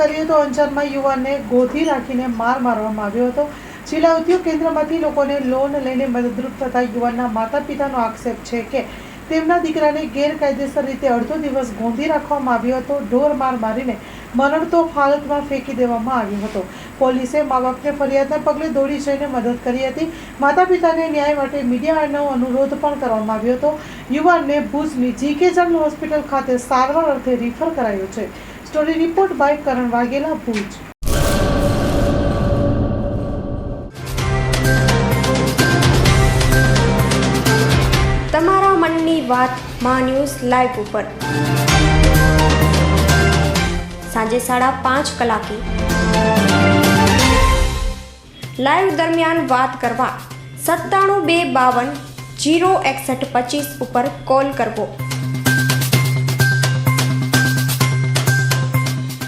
કરીએ તો અંજારમાં યુવાનને ગોધી રાખીને માર મારવામાં આવ્યો હતો. જિલ્લા ઉદ્યોગ કેન્દ્રમાંથી લોકોને લોન લઈને મદદરૂપ થતા યુવાનના માતા પિતાનો આક્ષેપ છે કે તેમના દીકરાને ગેરકાયદેસર રીતે અડધો દિવસ ગોંધી રાખવામાં આવ્યો હતો. ઢોર માર મારીને મરણતોપ હાલતમાં ફેંકી દેવામાં આવ્યો હતો. પોલીસે મા બાપને ફરિયાદના પગલે દોડી જઈને મદદ કરી હતી. માતા પિતાને ન્યાય માટે મીડિયાનો અનુરોધ પણ કરવામાં આવ્યો હતો. યુવાનને ભુજની જીકે જનરલ હોસ્પિટલ ખાતે સારવાર અર્થે રિફર કરાયો છે. Story report by Karan Vaghela Bhuj તમારા મનની વાત મા ન્યૂઝ લાઈવ ઉપર. સાંજે સાડા પાંચ કલાકે. લાઈવ દરમિયાન વાત કરવા સત્તાણું બે બાવન જીરો એકસઠ પચીસ ઉપર કોલ કરવો.